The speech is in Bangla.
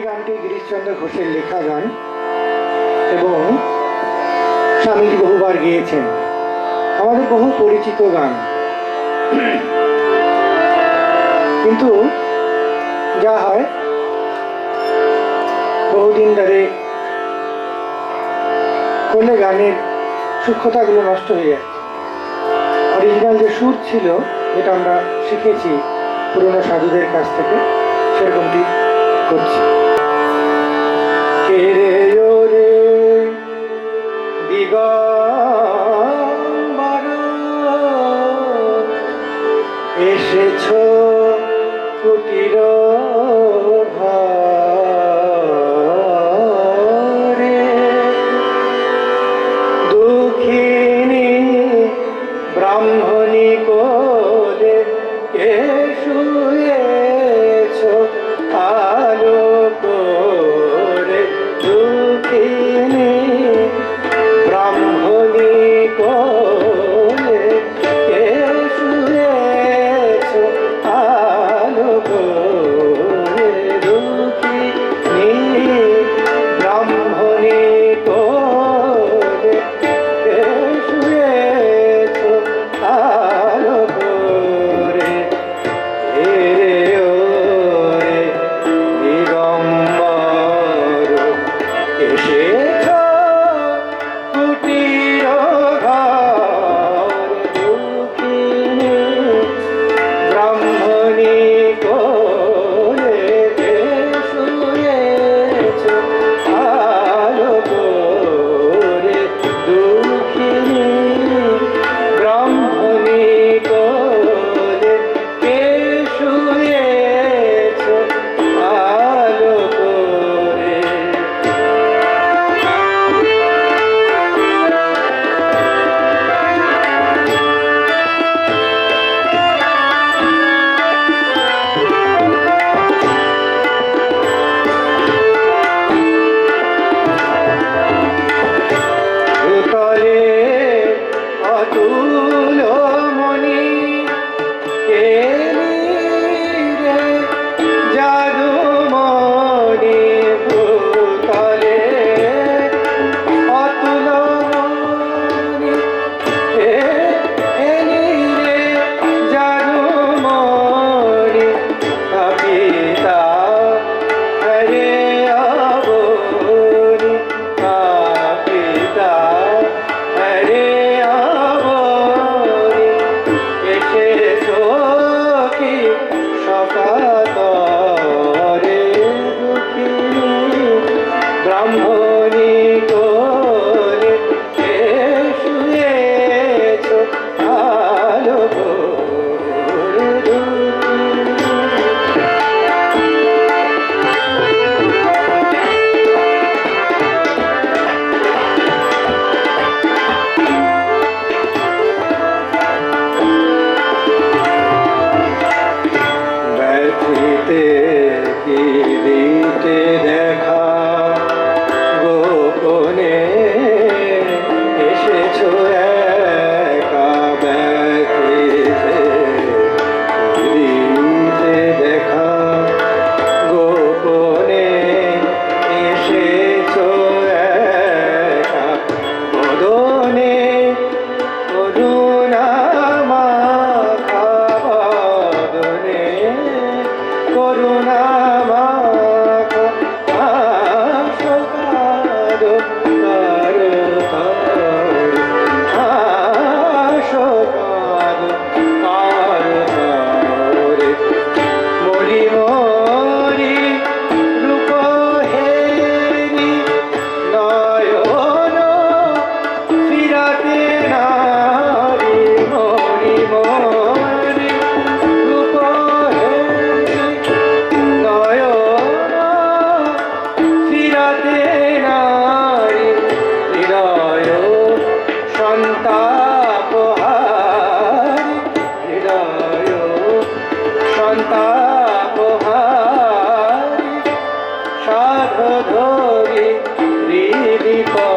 এই গানটি গিরিশচন্দ্র ঘোষের লেখা গান এবং স্বামীজি বহুবার গেয়েছেন। আমাদের বহু পরিচিত গান। কিন্তু যা হয়, বহুদিন ধরে করলে গানের সূক্ষ্মতাগুলো নষ্ট হয়ে যাচ্ছে। অরিজিনাল যে সুর ছিল, যেটা আমরা শিখেছি পুরনো সাধুদের কাছ থেকে, সেরকমটি করছি। কে রে ও দিগম্বর এসেছ কুটির people.